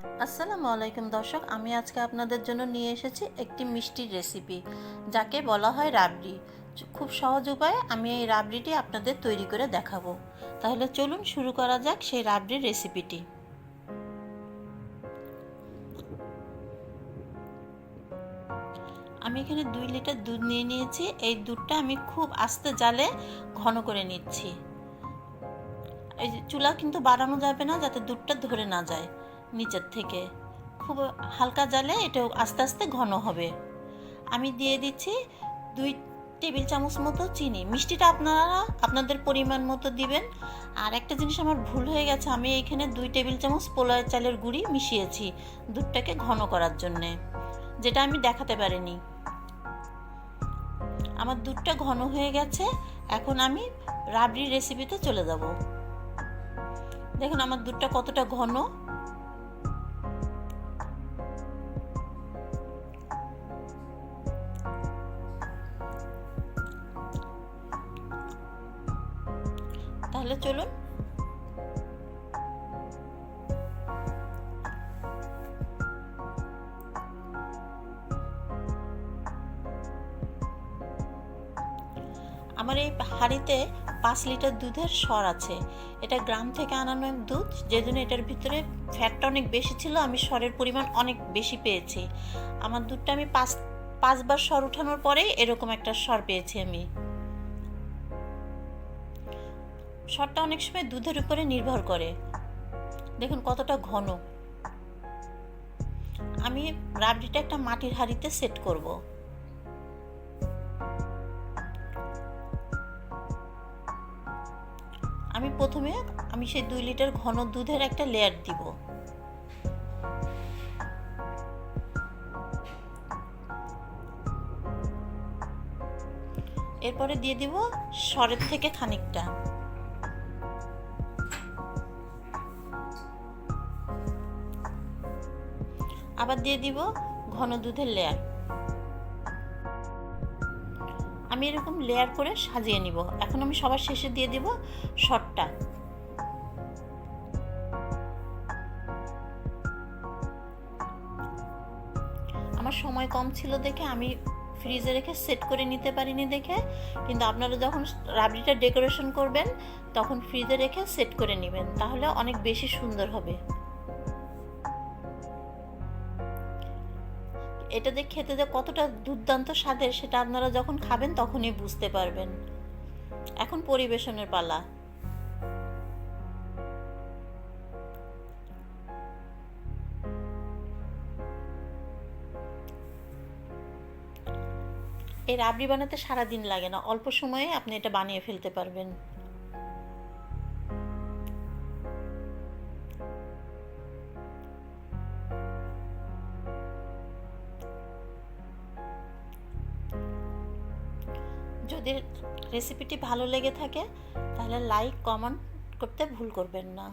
আসসালামু আলাইকুম দর্শক, আমি আজকে আপনাদের জন্য নিয়ে এসেছি একটি মিষ্টির রেসিপি যাকে বলা হয় রাবড়ি। খুব সহজ উপায়ে আমি এই রাবড়িটি আপনাদের তৈরি করে দেখাবো। তাহলে চলুন শুরু করা যাক সেই রাবড়ির রেসিপিটি আমি এখানে দুই লিটার দুধ নিয়ে নিয়েছি। এই দুধটা আমি খুব আস্তে জালে ঘন করে নিচ্ছি। এই চুলা কিন্তু বাড়ানো যাবে না, যাতে দুধটা ধরে না যায়। নিচের থেকে। খুব হালকা জালে এটা আস্তে আস্তে ঘন হবে। আমি দিয়ে দিচ্ছি দুই টেবিল চামচ মতো চিনি। মিষ্টিটা আপনারা আপনাদের পরিমাণ মতো দিবেন। আর একটা জিনিস আমার ভুল হয়ে গেছে, আমি এখানে দুই টেবিল চামচ পোলার চালের গুঁড়ি মিশিয়েছি দুধটাকে ঘন করার জন্যে, যেটা আমি দেখাতে পারিনি। আমার দুধটা ঘন হয়ে গেছে, এখন আমি রাবড়ির রেসিপিতে চলে যাব। দেখুন আমার দুধটা কতটা ঘন। তাহলে চলুন। আমার এই হাঁড়িতে পাঁচ লিটার দুধের সর আছে। এটা গ্রাম থেকে আনানো দুধ, যেজন্য এটার ভিতরে ফ্যাটটা অনেক বেশি ছিল, আমি সরের পরিমাণ অনেক বেশি পেয়েছি। আমার দুধটা আমি পাঁচ, পাঁচবার সর উঠানোর পরে এরকম একটা সর পেয়েছি আমি। সরটা অনেক সময় দুধের উপরে নির্ভর করে। দেখুন কতটা ঘন। আমি রাবড়িটা একটা মাটির হাঁড়িতে সেট করব। আমি প্রথমে আমি সেই দুই লিটার ঘন দুধের একটা লেয়ার দিব। এরপরে দিয়ে দিব সরের থেকে খানিকটা। আবার দিয়ে দিব ঘন দুধের লেয়ার আমি এরকম লেয়ার করে সাজিয়ে নিব। এখন আমি সবার শেষে দিয়ে দিব শটটা। আমার সময় কম ছিল দেখে আমি ফ্রিজে রেখে সেট করে নিতে পারিনি দেখে। কিন্তু আপনারা যখন রাবড়িটা ডেকোরেশন করবেন, তখন ফ্রিজে রেখে সেট করে নেবেন। তাহলে অনেক বেশি সুন্দর হবে। এটা যে খেতে যে কতটা দুর্দান্ত স্বাদের সেটা আপনারা যখন খাবেন তখনই বুঝতে পারবেন। এখন পরিবেশনের পালা। এই রাবড়ি বানাতে সারা দিন লাগে না, অল্প সময়ে আপনি এটা বানিয়ে ফেলতে পারবেন। যদি রেসিপিটি ভালো লেগে থাকে তাহলে লাইক কমেন্ট করতে ভুল করবেন না।